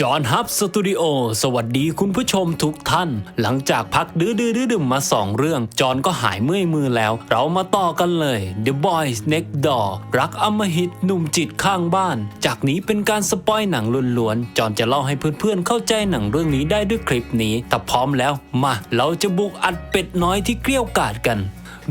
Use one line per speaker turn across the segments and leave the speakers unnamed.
จอห์นฮับสตูดิโอสวัสดีคุณผู้ชมทุกท่าน หลังจากพักดื้อดื้อดื้อดึมมาสองเรื่อง จอห์นก็หายเมื่อยมือแล้ว เรามาต่อกันเลย The Boys Next Door รักอมหิตหนุ่มจิตข้างบ้าน จากนี้เป็นการสปอยหนังล้วนๆ จอห์นจะเล่าให้เพื่อนๆ เข้าใจหนังเรื่องนี้ได้ด้วยคลิปนี้ ถ้าพร้อมแล้ว มา เราจะบุกอัดเป็ดน้อยที่เกลี้ยวกล่อดกัน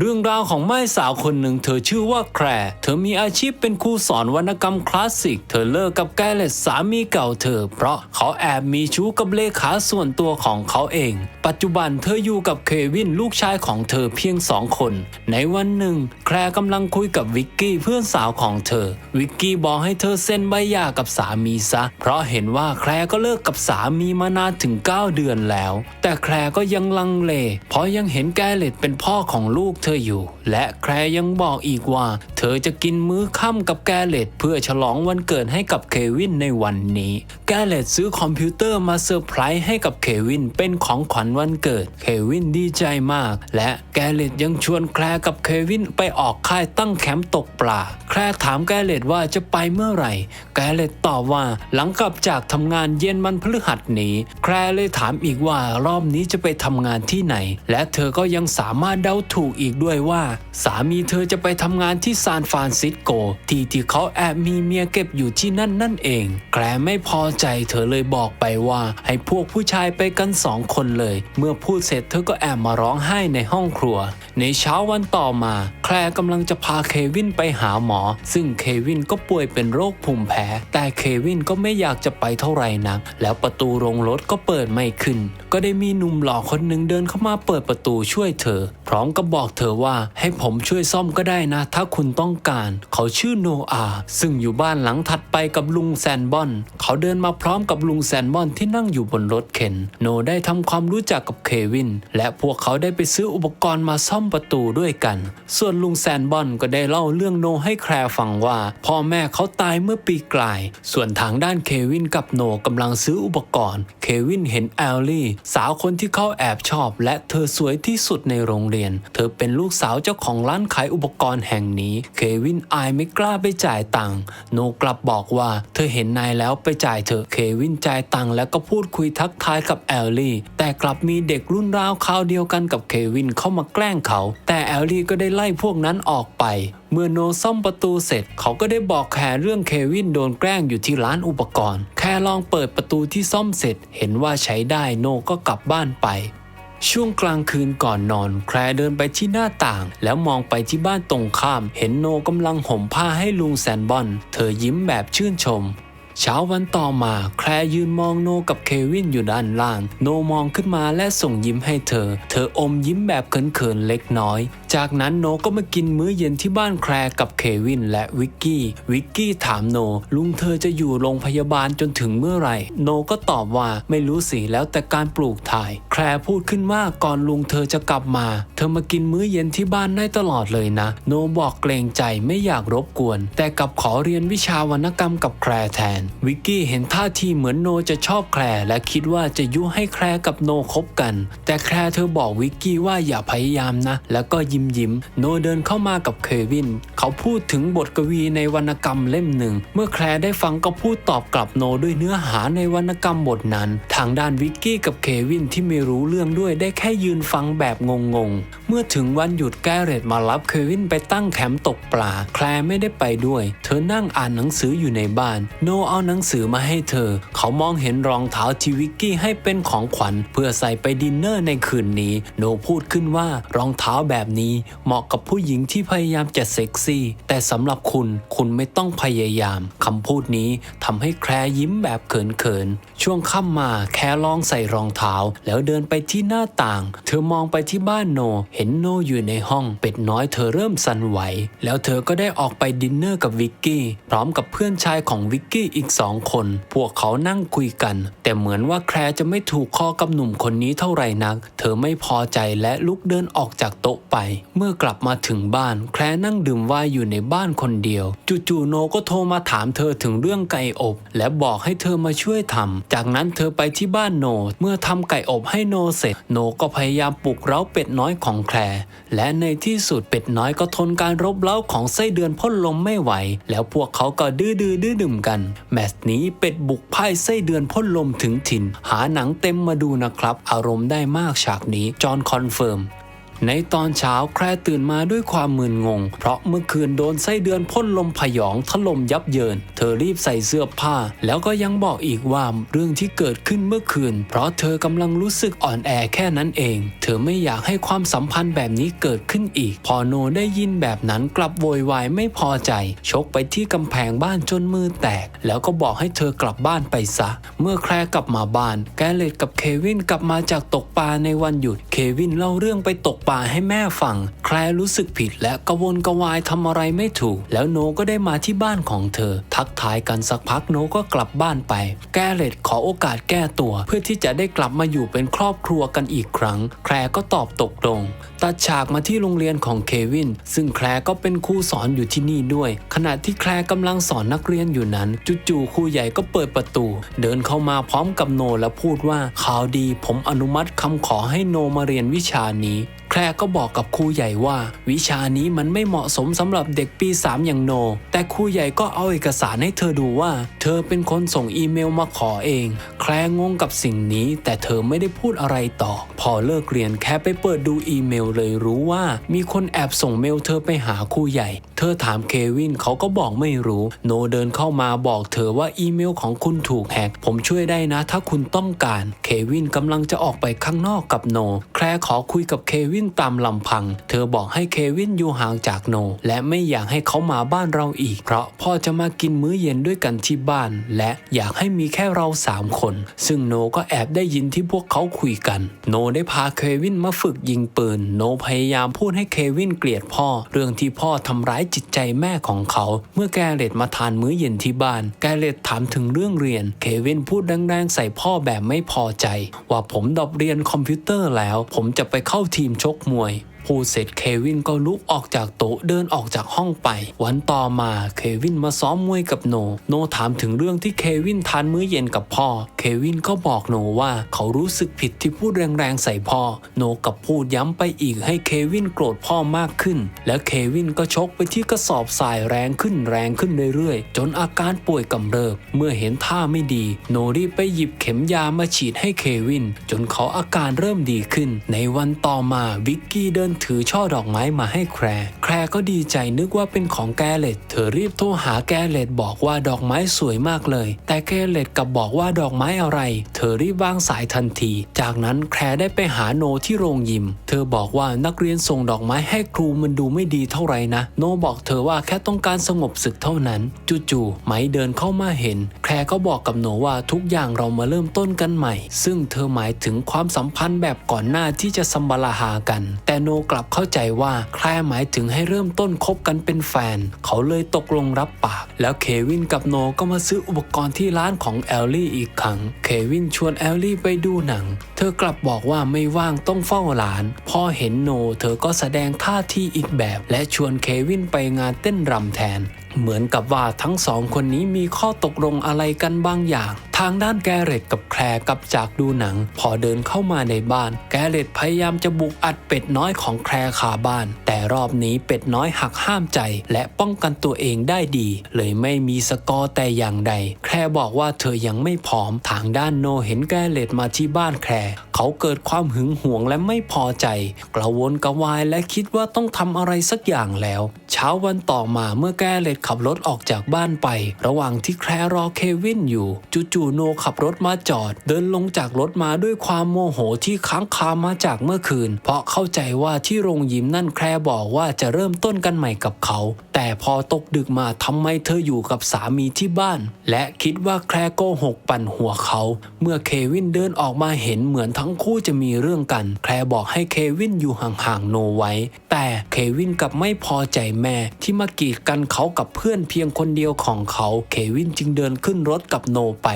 เรื่องราวของแม่สาวคนหนึ่งเธอชื่อว่าแคร์เธอมีอาชีพเป็นครูสอนวรรณกรรมคลาสสิก เธอเลิกกับแกเลตสามีเก่าเธอ เพราะเขาแอบมีชู้กับเลขาส่วนตัวของเขาเอง ปัจจุบันเธออยู่กับเควินลูกชายของเธอเพียงสองคน ในวันหนึ่ง แคร์กำลังคุยกับวิกกี้เพื่อนสาวของเธอ วิกกี้บอกให้เธอเซ็นใบหย่ากับสามีซะ เพราะเห็นว่าแคร์ก็เลิกกับสามีมานานถึง 9 เดือนแล้ว แต่แคร์ก็ยังลังเล เพราะยังเห็นแกเลตเป็นพ่อของลูกเธออยู่ และแครยังบอกอีกว่า เธอจะกินมื้อค่ำกับแกเลตเพื่อฉลองวันเกิดให้กับเควินในวันนี้ แกเลตซื้อคอมพิวเตอร์มาเซอร์ไพรส์ให้กับเควินเป็นของขวัญวันเกิด เควินดีใจมาก และแกเลตยังชวนแครกับเควินไปออกค่ายตั้งแคมป์ตกปลา แครถามแกเลตว่าจะไปเมื่อไหร่ แกเลตตอบว่าหลังกลับจากทำงานเย็นวันพฤหัสนี้แครเลยถามอีกว่ารอบนี้จะไปทำงานที่ไหน และเธอก็ยังสามารถเดาถูกอีกด้วยว่าสามีเธอจะไปทำงานที่ซานฟรานซิสโก ที่ที่เขาแอบมีเมียเก็บอยู่ที่นั่นนั่นเองแคร์ไม่พอใจเธอเลยบอกไปว่า ให้พวกผู้ชายไปกันสองคนเลย เมื่อพูดเสร็จเธอก็แอบมาร้องไห้ในห้องครัว ในเช้าวันต่อมา แคลกำลังจะพาเควินไปหาหมอ ซึ่งเควินก็ป่วยเป็นโรคภูมิแพ้ แต่เควินก็ไม่อยากจะไปเท่าไหร่นัก แล้วประตูโรงรถก็เปิดไม่ขึ้น ก็ได้มีหนุ่มหล่อคนหนึ่งเดินเข้ามาเปิดประตูช่วยเธอ พร้อมกับบอกเธอว่าใให้ผมช่วยซ่อมก็ได้นะ ถ้าคุณต้องการ เขาชื่อโนอาห์ซึ่งอยู่บ้านหลังถัดไปกับลุงแซนบอน เขาเดินมาพร้อมกับลุงแซนบอนที่นั่งอยู่บนรถเข็น โนได้ทำความรู้จักกับเควิน และพวกเขาได้ไปซื้ออุปกรณ์มาซ่อมประตูด้วยกัน ส่วนลุงแซนบอนก็ได้เล่าเรื่องโนให้แคร์ฟังว่า พ่อแม่เขาตายเมื่อปีกลาย ส่วนทางด้านเควินกับโนกำลังซื้ออุปกรณ์ เควินเห็นแอลลี่ สาวคนที่เขาแอบชอบ และเธอสวยที่สุดในโรงเรียน เธอเป็นลูกสาวเจ้าของร้านขายอุปกรณ์แห่งนี้ เควินอายไม่กล้าไปจ่ายตังค์โนกลับบอกว่า เธอเห็นนายแล้วไปจ่ายเถอะเควินจ่ายตังค์แล้วก็พูดคุยทักทายกับแอลลี่ แต่กลับมีเด็กรุ่นราวคราวเดียวกันกับเควินเข้ามาแกล้งเขา แต่แอลลี่ก็ได้ไล่พวกนั้นออกไปเมื่อโนซ่อมประตูเสร็จ เขาก็ได้บอกแคร์เรื่องเควินโดนแกล้งอยู่ที่ร้านอุปกรณ์ แค่ลองเปิดประตูที่ซ่อมเสร็จ เห็นว่าใช้ได้โนก็กลับบ้านไป ช่วงกลางคืนก่อนนอน แคร์เดินไปที่หน้าต่าง แล้วมองไปที่บ้านตรงข้าม เห็นโนกำลังห่มผ้าให้ลุงแซนบอน เธอยิ้มแบบชื่นชม เช้าวันต่อมาแคร์ยืนมองโนกับเควินอยู่ด้านล่าง โนมองขึ้นมาและส่งยิ้มให้เธอ เธออมยิ้มแบบเขินๆเล็กน้อย จากนั้นโนก็มากินมื้อเย็นที่บ้านแคร์กับเควินและวิกกี้ วิกกี้ถามโน ลุงเธอจะอยู่โรงพยาบาลจนถึงเมื่อไหร่ โนก็ตอบว่าไม่รู้สิแล้วแต่การปลูกถ่าย แคร์พูดขึ้นว่าก่อนลุงเธอจะกลับมา เธอมากินมื้อเย็นที่บ้านได้ตลอดเลยนะ โนบอกเกรงใจไม่อยากรบกวน แต่กลับขอเรียนวิชาวรรณกรรมกับแคร์แทนวิกกี้เห็นท่าทีเหมือนโนจะชอบแคร์และคิดว่าจะยุให้แคร์กับโนคบกัน แต่แคร์เธอบอกวิกกี้ว่าอย่าพยายามนะ แล้วก็ยิ้มยิ้มโนเดินเข้ามากับเควิน เขาพูดถึงบทกวีในวรรณกรรมเล่มหนึ่ง เมื่อแคร์ได้ฟังก็พูดตอบกลับโนด้วยเนื้อหาในวรรณกรรมบทนั้น ทางด้านวิกกี้กับเควินที่ไม่รู้เรื่องด้วยได้แค่ยืนฟังแบบงงๆ เมื่อถึงวันหยุดแกเรตมารับเควินไปตั้งแคมป์ตกปลา แคร์ไม่ได้ไปด้วย เธอนั่งอ่านหนังสืออยู่ในบ้าน โนเอาเอาหนังสือมาให้เธอ เขามองเห็นรองเท้าที่วิกกี้ให้เป็นของขวัญ เพื่อใส่ไปดินเนอร์ในคืนนี้ โนพูดขึ้นว่ารองเท้าแบบนี้เหมาะกับผู้หญิงที่พยายามจะเซ็กซี่ แต่สำหรับคุณคุณไม่ต้องพยายามคำพูดนี้ทำให้แคร์ยิ้มแบบเขินๆ ช่วงค่ำมาแคร์ลองใส่รองเท้า แล้วเดินไปที่หน้าต่าง เธอมองไปที่บ้านโน เห็นโนอยู่ในห้อง เป็ดน้อยเธอเริ่มสั่นไหว แล้วเธอก็ได้ออกไปดินเนอร์กับวิกกี้พร้อมกับเพื่อนชายของวิกกี้อีกสองคน พวกเขานั่งคุยกัน แต่เหมือนว่าแคร์จะไม่ถูกคอกับหนุ่มคนนี้เท่าไหร่นัก เธอไม่พอใจและลุกเดินออกจากโต๊ะไป เมื่อกลับมาถึงบ้านแคร์นั่งดื่มไวน์อยู่ในบ้านคนเดียว จู่ๆโนก็โทรมาถามเธอถึงเรื่องไก่อบ และบอกให้เธอมาช่วยทำจากนั้นเธอไปที่บ้านโน เมื่อทำไก่อบให้โนเสร็จ โนก็พยายามปลุกเร้าเป็ดน้อยของแคร์และในที่สุดเป็ดน้อยก็ทนการรบเร้าของไส้เดือนพ่นลมไม่ไหว แล้วพวกเขาก็ดื้อดื้อดื้อดื่มกันแมตช์นี้เป็ดบุกพ่ายไส้เดือนพ่นลมถึงถิ่น หาหนังเต็มมาดูนะครับ อารมณ์ได้มากฉากนี้ จอห์นคอนเฟิร์ม ในตอนเช้าแครตื่นมาด้วยความมึนงง เพราะเมื่อคืนโดนไส้เดือนพ่นลมพยองถล่มยับเยิน เธอรีบใส่เสื้อผ้า แล้วก็ยังบอกอีกว่าเรื่องที่เกิดขึ้นเมื่อคืน เพราะเธอกำลังรู้สึกอ่อนแอแค่นั้นเอง เธอไม่อยากให้ความสัมพันธ์แบบนี้เกิดขึ้นอีก พอโนได้ยินแบบนั้นกลับโวยวายไม่พอใจ ชกไปที่กำแพงบ้านจนมือแตก แล้วก็บอกให้เธอกลับบ้านไปซะ เมื่อแครกลับมาบ้าน แกเลตกับเควินกลับมาจากตกปลาในวันหยุด เควินเล่าเรื่องไปตกปลาให้แม่ฟัง แคลรู้สึกผิดและกระวนกระวายทำอะไรไม่ถูก แล้วโนก็ได้มาที่บ้านของเธอ ทักทายกันสักพักโนก็กลับบ้านไป แกเลตขอโอกาสแก้ตัว เพื่อที่จะได้กลับมาอยู่เป็นครอบครัวกันอีกครั้ง แคลก็ตอบตกลงตัดฉากมาที่โรงเรียนของเควิน ซึ่งแคลก็เป็นครูสอนอยู่ที่นี่ด้วย ขณะที่แคลกำลังสอนนักเรียนอยู่นั้น จู่ๆครูใหญ่ก็เปิดประตู เดินเข้ามาพร้อมกับโนและพูดว่าข่าวดี ผมอนุมัติคำขอให้โนมาเรียนวิชานี้ แคลก็บอกกับครูใหญ่ว่า วิชานี้มันไม่เหมาะสมสำหรับเด็กปี 3 อย่างโน แต่ครูใหญ่ก็เอาเอกสารให้เธอดูว่า เธอเป็นคนส่งอีเมลมาขอเอง แคลงงกับสิ่งนี้ แต่เธอไม่ได้พูดอะไรต่อ พอเลิกเรียนแค่ไปเปิดดูอีเมลเลยรู้ว่า มีคนแอบส่งเมลเธอไปหาครูใหญ่ เธอถามเควินเขาก็บอกไม่รู้ โนเดินเข้ามาบอกเธอว่าอีเมลของคุณถูกแฮกผมช่วยได้นะ ถ้าคุณต้องการ เควินกำลังจะออกไปข้างนอกกับโน แคลขอคุยกับเควินตามลำพัง เธอบอกให้เควินอยู่ห่างจากโน และไม่อยากให้เขามาบ้านเราอีก เพราะพ่อจะมากินมื้อเย็นด้วยกันที่บ้าน และอยากให้มีแค่เราสามคน ซึ่งโนก็แอบได้ยินที่พวกเขาคุยกัน โนได้พาเควินมาฝึกยิงปืน โนพยายามพูดให้เควินเกลียดพ่อ เรื่องที่พ่อทำร้ายจิตใจแม่ของเขา เมื่อแกเรตมาทานมื้อเย็นที่บ้าน แกเรตถามถึงเรื่องเรียน เควินพูดแรงๆใส่พ่อแบบไม่พอใจ ว่าผมดอปเรียนคอมพิวเตอร์แล้ว ผมจะไปเข้าทีมชกกมวย พูดเสร็จเควินก็ลุกออกจากโต๊ะเดินออกจากห้องไป วันต่อมาเควินมาซ้อมมวยกับโน โนถามถึงเรื่องที่เควินทานมื้อเย็นกับพ่อ เควินก็บอกโนว่าเขารู้สึกผิดที่พูดแรงๆใส่พ่อ โนกับพูดย้ำไปอีกให้เควินโกรธพ่อมากขึ้น และเควินก็ชกไปที่กระสอบทรายแรงขึ้นแรงขึ้นเรื่อยๆ จนอาการป่วยกำเริบ เมื่อเห็นท่าไม่ดี โนรีบไปหยิบเข็มยามาฉีดให้เควิน จนเขาอาการเริ่มดีขึ้น ในวันต่อมาวิกกี้เดินถือช่อดอกไม้มาให้แคร แครก็ดีใจนึกว่าเป็นของแกเลตเธอรีบโทรหาแกเลตบอกว่าดอกไม้สวยมากเลย แต่แกเลตกลับบอกว่าดอกไม้อะไร เธอรีบวางสายทันที จากนั้นแครได้ไปหาโนที่โรงยิม เธอบอกว่านักเรียนส่งดอกไม้ให้ครูมันดูไม่ดีเท่าไหร่นะ โนบอกเธอว่าแค่ต้องการสงบศึกเท่านั้น จู่ๆไหมเดินเข้ามาเห็น แครก็บอกกับโนว่าทุกอย่างเรามาเริ่มต้นกันใหม่ ซึ่งเธอหมายถึงความสัมพันธ์แบบก่อนหน้าที่จะสัมบลาหากัน แต่โนกลับเข้าใจว่าแคลหมายถึงให้เริ่มต้นคบกันเป็นแฟน เขาเลยตกลงรับปาก แล้วเควินกับโนก็มาซื้ออุปกรณ์ที่ร้านของแอลลี่อีกครั้ง เควินชวนแอลลี่ไปดูหนัง เธอกลับบอกว่าไม่ว่างต้องเฝ้าหลาน พอเห็นโน เธอก็แสดงท่าทีอีกแบบ และชวนเควินไปงานเต้นรำแทน เหมือนกับว่าทั้งสองคนนี้มีข้อตกลงอะไรกันบางอย่างทางด้านแกเรตกับแคลกลับจากดูหนัง พอเดินเข้ามาในบ้าน แกเรตพยายามจะบุกอัดเป็ดน้อยของแคลขาบ้าน แต่รอบนี้เป็ดน้อยหักห้ามใจ และป้องกันตัวเองได้ดี เลยไม่มีสกอร์แต่อย่างใด แคลบอกว่าเธอยังไม่พร้อม ทางด้านโนเห็นแกเรตมาที่บ้านแคลเขาเกิดความหึงหวงและไม่พอใจ กระวนกระวายและคิดว่าต้องทำอะไรสักอย่างแล้ว เช้าวันต่อมาเมื่อแกเรตขับรถออกจากบ้านไป ระหว่างที่แคลรอเควินอยู่จู่ๆโนขับรถมาจอด เดินลงจากรถมาด้วยความโมโหที่ค้างคามาจากเมื่อคืน เพราะเข้าใจว่าที่โรงยิมนั่นแคลบอกว่าจะเริ่มต้นกันใหม่กับเขา แต่พอตกดึกมาทำไมเธออยู่กับสามีที่บ้าน และคิดว่าแคลโกหกปั่นหัวเขา เมื่อเควินเดินออกมาเห็นเหมือนทั้งคู่จะมีเรื่องกัน แคลบอกให้เควินอยู่ห่างๆโนไว้ แต่เควินกับไม่พอใจแม่ที่มากีดกันเขากับเพื่อนเพียงคนเดียวของเขา เควินจึงเดินขึ้นรถกับโนไป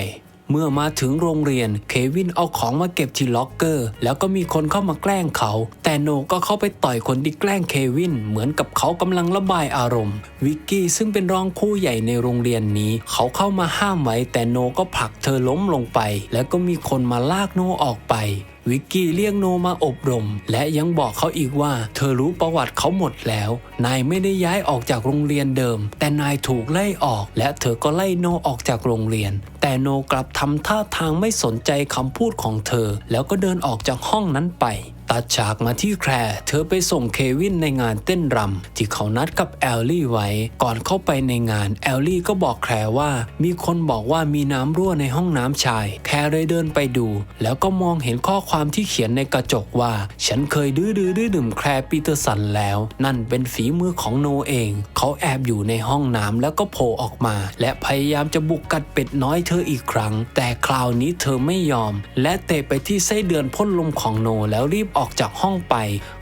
เมื่อมาถึงโรงเรียน เควินเอาของมาเก็บที่ล็อกเกอร์ แล้วก็มีคนเข้ามาแกล้งเขา แต่โนก็เข้าไปต่อยคนที่แกล้งเควิน เหมือนกับเขากำลังระบายอารมณ์ วิกกี้ซึ่งเป็นรองคู่ใหญ่ในโรงเรียนนี้ เขาเข้ามาห้ามไว้ แต่โนก็ผลักเธอล้มลงไป แล้วก็มีคนมาลากโนออกไปวิกกี้เรียกโนมาอบรม และยังบอกเขาอีกว่า เธอรู้ประวัติเขาหมดแล้ว นายไม่ได้ย้ายออกจากโรงเรียนเดิม แต่นายถูกไล่ออก และเธอก็ไล่โนออกจากโรงเรียนแต่โนกลับทำท่าทางไม่สนใจคำพูดของเธอ แล้วก็เดินออกจากห้องนั้นไป ตัดฉากมาที่แคร์เธอไปส่งเควินในงานเต้นรำที่เขานัดกับแอลลี่ไว้ ก่อนเข้าไปในงานแอลลี่ก็บอกแคร์ว่ามีคนบอกว่ามีน้ำรั่วในห้องน้ำชาย แคร์เลยเดินไปดู แล้วก็มองเห็นข้อความที่เขียนในกระจกว่า ฉันเคยดื้อดื้อดื้อดื่มแคร์ปีเตอร์สันแล้ว นั่นเป็นฝีมือของโนเอง เขาแอบอยู่ในห้องน้ำแล้วก็โผล่ออกมา และพยายามจะบุกกัดเป็ดน้อยเธออีกครั้ง แต่คราวนี้เธอไม่ยอม และเตะไปที่ไส้เดือนพ่นลมของโนแล้วรีบออกจากห้องไป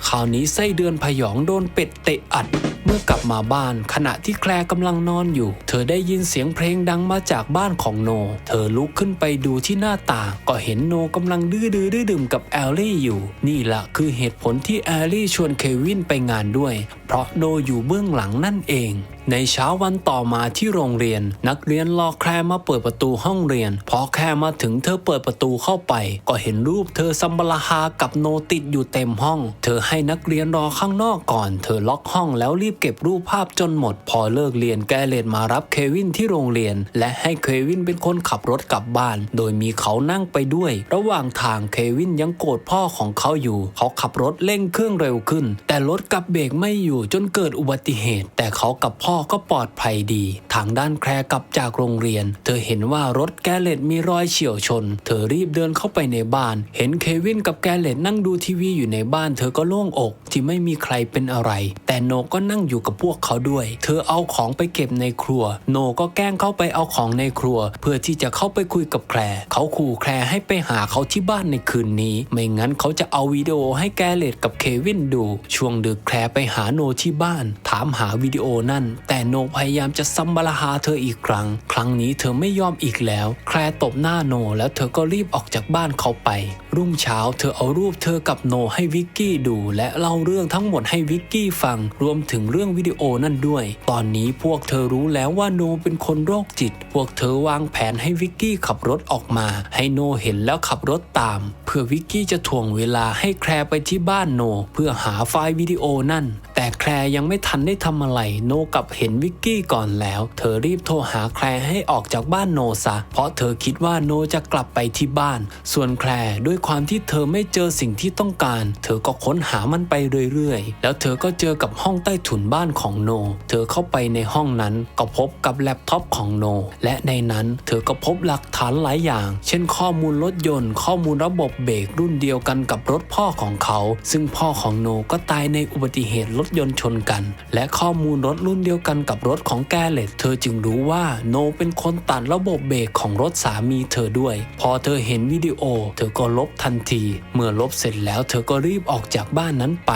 คราวนี้ไส้เดือนพยองโดนเป็ดเตะอัด เมื่อกลับมาบ้านขณะที่แคลกำลังนอนอยู่ เธอได้ยินเสียงเพลงดังมาจากบ้านของโน เธอลุกขึ้นไปดูที่หน้าต่างก็เห็นโนกำลังดื้อดื้อดื้อดื่มกับแอลลี่อยู่ นี่แหละคือเหตุผลที่แอลลี่ชวนเควินไปงานด้วย เพราะโนอยู่เบื้องหลังนั่นเองในเช้าวันต่อมาที่โรงเรียน นักเรียนรอแคลร์มาเปิดประตูห้องเรียน พอแคลร์มาถึงเธอเปิดประตูเข้าไป ก็เห็นรูปเธอซัมบลาฮากับโนติดอยู่เต็มห้อง เธอให้นักเรียนรอข้างนอกก่อน เธอล็อกห้องแล้วรีบเก็บรูปภาพจนหมด พอเลิกเรียนแกเลดมารับเควินที่โรงเรียน และให้เควินเป็นคนขับรถกลับบ้าน โดยมีเขานั่งไปด้วย ระหว่างทางเควินยังโกรธพ่อของเขาอยู่ เขาขับรถเร่งเครื่องเร็วขึ้น แต่รถกลับเบรกไม่อยู่จนเกิดอุบัติเหตุ แต่เขากับพ่อก็ปลอดภัยดี ทางด้านแคร์กลับจากโรงเรียน เธอเห็นว่ารถแกเลตมีรอยเฉี่ยวชน เธอรีบเดินเข้าไปในบ้าน เห็นเควินกับแกเลตนั่งดูทีวีอยู่ในบ้านเธอก็โล่งอกที่ไม่มีใครเป็นอะไร แต่โนก็นั่งอยู่กับพวกเขาด้วย เธอเอาของไปเก็บในครัว โนก็แกล้งเข้าไปเอาของในครัว เพื่อที่จะเข้าไปคุยกับแคลร์เขาขู่แคลร์ให้ไปหาเขาที่บ้านในคืนนี้ ไม่งั้นเขาจะเอาวิดีโอให้แกเลตกับเควินดู ช่วงดึกแคลร์ไปหาโนที่บ้าน ถามหาวิดีโอนั่น แต่โนพยายามจะซัมบลาฮาเธออีกครั้ง ครั้งนี้เธอไม่ยอมอีกแล้ว แคลร์ตบหน้าโนแล้วเธอก็รีบออกจากบ้านเขาไป รุ่งเช้าเธอเอารูปเธอกับโนให้วิกกี้ดู และเล่าเรื่องทั้งหมดให้วิกกี้ฟัง รวมถึงเรื่องวิดีโอนั่นด้วย ตอนนี้พวกเธอรู้แล้วว่าโนเป็นคนโรคจิต พวกเธอวางแผนให้วิกกี้ขับรถออกมา ให้โนเห็นแล้วขับรถตาม เพื่อวิกกี้จะถ่วงเวลาให้แคร์ไปที่บ้านโน เพื่อหาไฟล์วิดีโอนั่น แต่แคลยังไม่ทันได้ทำอะไรโนกับเห็นวิกกี้ก่อนแล้ว เธอรีบโทรหาแคลให้ออกจากบ้านโนซะ เพราะเธอคิดว่าโนจะกลับไปที่บ้าน ส่วนแคลด้วยความที่เธอไม่เจอสิ่งที่ต้องการ เธอก็ค้นหามันไปเรื่อยๆ แล้วเธอก็เจอกับห้องใต้ถุนบ้านของโน เธอเข้าไปในห้องนั้นก็พบกับแล็ปท็อปของโน และในนั้นเธอก็พบหลักฐานหลายอย่าง เช่น ข้อมูลรถยนต์ ข้อมูลระบบเบรกรุ่นเดียวกันกับรถพ่อของเขา ซึ่งพ่อของโนก็ตายในอุบัติเหตุรถถยนต์ชนกัน และข้อมูลรถรุ่นเดียวกันกับรถของแกเลตเธอจึงรู้ว่าโนเป็นคนตัดระบบเบรกของรถสามีเธอด้วย พอเธอเห็นวิดีโอ เธอก็ลบทันที เมื่อลบเสร็จแล้วเธอก็รีบออกจากบ้านนั้นไป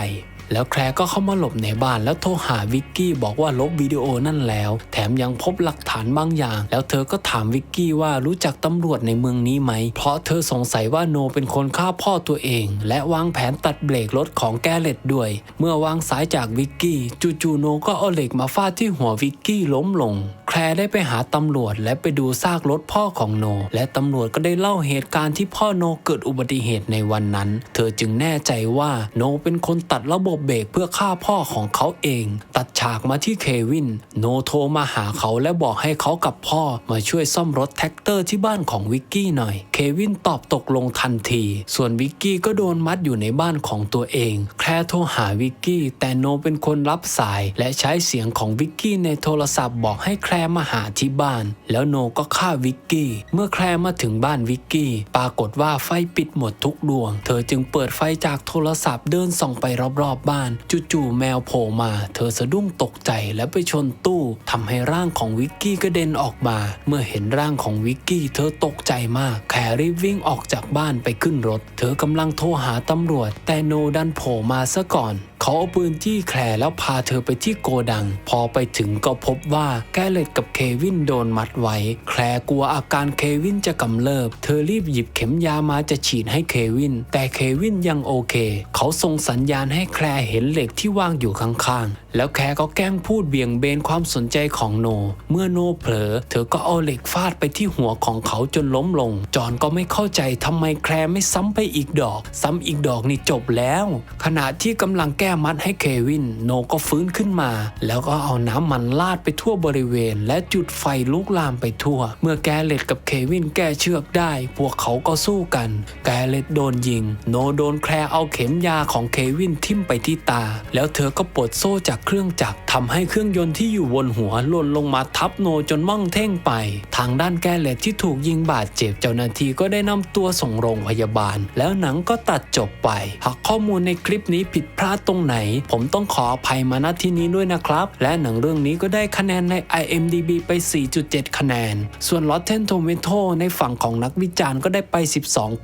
แล้วแคร์ก็เข้ามาหลบในบ้านแล้วโทรหาวิกกี้บอกว่าลบวิดีโอนั่นแล้ว แถมยังพบหลักฐานบางอย่าง แล้วเธอก็ถามวิกกี้ว่ารู้จักตำรวจในเมืองนี้ไหม เพราะเธอสงสัยว่าโนเป็นคนฆ่าพ่อตัวเอง และวางแผนตัดเบรกรถของแกเลตด้วย เมื่อวางสายจากวิกกี้ จู่ๆโนก็เอาเหล็กมาฟาดที่หัววิกกี้ล้มลง แคลร์ได้ไปหาตำรวจและไปดูซากรถพ่อของโน และตำรวจก็ได้เล่าเหตุการณ์ที่พ่อโนเกิดอุบัติเหตุในวันนั้น เธอจึงแน่ใจว่าโนเป็นคนตัดระบบเบรกเพื่อฆ่าพ่อของเขาเอง ตัดฉากมาที่เควิน โนโทรมาหาเขาและบอกให้เขากับพ่อมาช่วยซ่อมรถแท็กเตอร์ที่บ้านของวิกกี้หน่อย เควินตอบตกลงทันที ส่วนวิกกี้ก็โดนมัดอยู่ในบ้านของตัวเอง แคลร์โทรหาวิกกี้แต่โนเป็นคนรับสายและใช้เสียงของวิกกี้ในโทรศัพท์บอกให้แคลร์มาหาที่บ้าน แล้วโนก็ฆ่าวิกกี้ เมื่อแคลร์มาถึงบ้านวิกกี้ ปรากฏว่าไฟปิดหมดทุกดวง เธอจึงเปิดไฟจากโทรศัพท์เดินส่องไปรอบๆบ้าน จู่ๆแมวโผล่มา เธอสะดุ้งตกใจและไปชนตู้ทำให้ร่างของวิกกี้กระเด็นออกมา เมื่อเห็นร่างของวิกกี้เธอตกใจมาก แครีบวิ่งออกจากบ้านไปขึ้นรถ เธอกำลังโทรหาตำรวจ แต่โนดันโผล่มาซะก่อน เขาเอาปืนจี้แคลร์แล้วพาเธอไปที่โกดัง พอไปถึงก็พบว่าแกเล็ตกับเควินโดนมัดไว้ แคลร์กลัวอาการเควินจะกำเริบ เธอรีบหยิบเข็มยามาจะฉีดให้เควิน แต่เควินยังโอเค เขาส่งสัญญาณให้แคลร์เห็นเหล็กที่วางอยู่ข้างๆแล้วแคร์ก็แกล้งพูดเบี่ยงเบนความสนใจของโน เมื่อโนเผลอ เธอก็เอาเหล็กฟาดไปที่หัวของเขาจนล้มลง จอห์นก็ไม่เข้าใจทำไมแคร์ไม่ซ้ำไปอีกดอก ซ้ำอีกดอกนี่จบแล้ว ขณะที่กำลังแก้มัดให้เควิน โนก็ฟื้นขึ้นมา แล้วก็เอาน้ำมันลาดไปทั่วบริเวณ และจุดไฟลุกลามไปทั่ว เมื่อแกเลตกับเควินแก้เชือกได้ พวกเขาก็สู้กัน แกเลตโดนยิง โนโดนแคร์เอาเข็มยาของเควินทิ่มไปที่ตา แล้วเธอก็ปลดโซ่จากเครื่องจักรทำให้เครื่องยนต์ที่อยู่บนหัวหล่นลงมาทับโนจนม่องเท่งไป ทางด้านแกเลตที่ถูกยิงบาดเจ็บเจ้าหน้าที่ก็ได้นำตัวส่งโรงพยาบาล แล้วหนังก็ตัดจบไป หากข้อมูลในคลิปนี้ผิดพลาดตรงไหน ผมต้องขออภัยมาณที่นี้ด้วยนะครับ และหนังเรื่องนี้ก็ได้คะแนนใน IMDB ไป 4.7 คะแนน ส่วน Rotten Tomato ในฝั่งของนักวิจารณ์ก็ได้ไป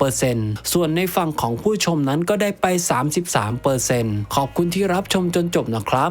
12%ส่วนในฝั่งของผู้ชมนั้นก็ได้ไป 33%ขอบคุณที่รับชมจนจบนะครับ